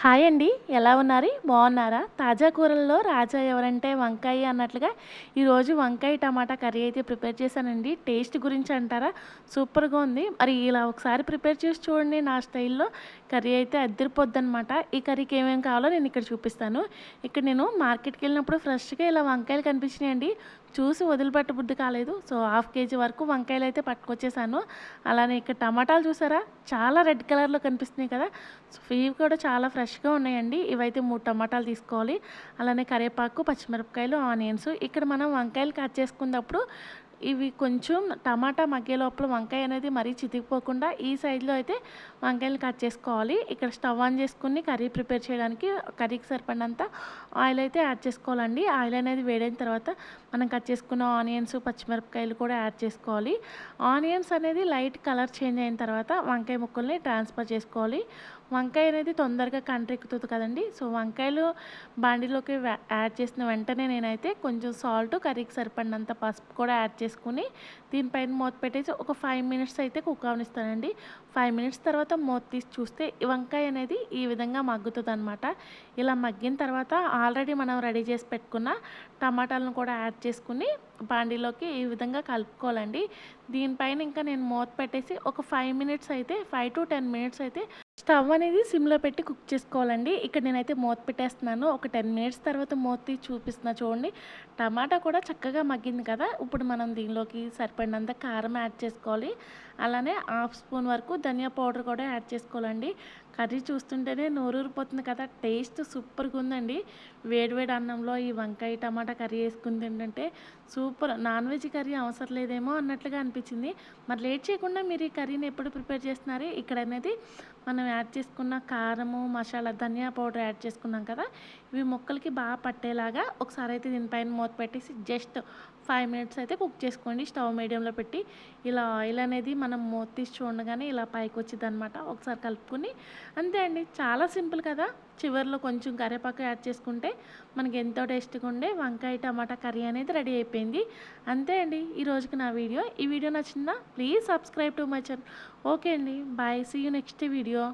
Hi అండి ఎలా ఉన్నారు? బాగున్నారా? తాజా కూరల్లో రాజా ఎవరంటే వంకాయ అన్నట్లుగా ఈరోజు వంకాయ టమాటా కర్రీ అయితే ప్రిపేర్ చేశానండి. టేస్ట్ గురించి అంటారా? సూపర్గా ఉంది. మరి ఇలా ఒకసారి ప్రిపేర్ చేసి చూడండి నా స్టైల్లో కర్రీ అయితే అద్దరిపోద్దనమాట ఈ కర్రీకి ఏమేమి కావాలో నేను ఇక్కడ చూపిస్తాను. ఇక్కడ నేను మార్కెట్కి వెళ్ళినప్పుడు ఫ్రెష్గా ఇలా వంకాయలు కనిపించినాయండి. చూసి వదిలిపెట్ట బుద్ధి కాలేదు. సో హాఫ్ కేజీ వరకు వంకాయలు అయితే పట్టుకొచ్చేసాను. అలానే ఇక్కడ టమాటాలు చూసారా? చాలా రెడ్ కలర్లో కనిపిస్తున్నాయి కదా. సో ఇవి కూడా చాలా ఫ్రెష్గా ఉన్నాయండి. ఇవైతే మూడు టమాటాలు తీసుకోవాలి. అలానే కరివేపాకు పచ్చిమిరపకాయలు ఆనియన్స్. ఇక్కడ మనం వంకాయలు కట్ చేసుకున్నప్పుడు ఇవి కొంచెం టమాటా మగ్గే లోపల వంకాయ అనేది మరీ చితికిపోకుండా ఈ సైజులో అయితే వంకాయలు కట్ చేసుకోవాలి. ఇక్కడ స్టవ్ ఆన్ చేసుకుని కర్రీ ప్రిపేర్ చేయడానికి కర్రీకి సరిపడినంత ఆయిల్ అయితే యాడ్ చేసుకోవాలండి. ఆయిల్ అనేది వేడైన తర్వాత మనం కట్ చేసుకున్న ఆనియన్స్ పచ్చిమిరపకాయలు కూడా యాడ్ చేసుకోవాలి. ఆనియన్స్ అనేది లైట్ కలర్ చేంజ్ అయిన తర్వాత వంకాయ ముక్కల్ని ట్రాన్స్ఫర్ చేసుకోవాలి. వంకాయ అనేది తొందరగా కంట్రెక్కుతుంది కదండి. సో వంకాయలు బాండిలోకి యాడ్ చేసిన వెంటనే నేనైతే కొంచెం సాల్ట్ కర్రీకి సరిపడినంత పసుపు కూడా యాడ్ చేసుకుని దీనిపైన మూత పెట్టేసి ఒక ఫైవ్ మినిట్స్ అయితే కుక్ అవనిస్తానండి. ఫైవ్ మినిట్స్ తర్వాత మూత తీసి చూస్తే వంకాయ అనేది ఈ విధంగా మగ్గుతుంది అనమాట ఇలా మగ్గిన తర్వాత ఆల్రెడీ మనం రెడీ చేసి పెట్టుకున్న టమాటాలను కూడా యాడ్ చేసుకుని బాండీలోకి ఈ విధంగా కలుపుకోవాలండి. దీనిపైన ఇంకా నేను మూత పెట్టేసి ఒక ఫైవ్ మినిట్స్ అయితే ఫైవ్ టు టెన్ మినిట్స్ అయితే స్టవ్ అనేది సిమ్లో పెట్టి కుక్ చేసుకోవాలండి. ఇక్కడ నేనైతే మూత పెట్టేస్తున్నాను. ఒక టెన్ మినిట్స్ తర్వాత మూత తీసి చూపిస్తున్నా చూడండి. టమాటా కూడా చక్కగా మగ్గింది కదా. ఇప్పుడు మనం దీనిలోకి సరిపడినంత కారం యాడ్ చేసుకోవాలి. అలానే హాఫ్ స్పూన్ వరకు ధనియా పౌడర్ కూడా యాడ్ చేసుకోవాలండి. కర్రీ చూస్తుంటేనే నోరూరిపోతుంది కదా. టేస్ట్ సూపర్గా ఉందండి. వేడివేడి అన్నంలో ఈ వంకాయ టమాటా కర్రీ వేసుకుని ఏంటంటే సూపర్. నాన్ వెజ్ కర్రీ అవసరం లేదేమో అన్నట్లుగా అనిపించింది. మరి లేట్ చేయకుండా మీరు ఈ కర్రీని ఎప్పుడు ప్రిపేర్ చేస్తున్నారు? ఇక్కడ అనేది మనం యాడ్ చేసుకున్న కారము మసాలా ధనియా పౌడర్ యాడ్ చేసుకున్నాం కదా? ఇవి మొక్కలకి బాగా పట్టేలాగా ఒకసారి అయితే దీనిపైన మూత పెట్టేసి జస్ట్ ఫైవ్ మినిట్స్ అయితే కుక్ చేసుకోండి. స్టవ్ మీడియంలో పెట్టి ఇలా ఆయిల్ అనేది మనం మూత తీసి చూడగానే ఇలా పైకి వచ్చింది అనమాట ఒకసారి కలుపుకొని. అంతే అండి. చాలా సింపుల్ కదా? చివరిలో కొంచెం కరివేపాకు యాడ్ చేసుకుంటే మనకి ఎంతో టేస్ట్గా ఉండే వంకాయ టమాటా కర్రీ అనేది రెడీ అయిపోయింది. అంతే అండి ఈ రోజుకి నా వీడియో. ఈ వీడియో నచ్చిందా? Please subscribe to my channel. Okay అండి bye. See you next video.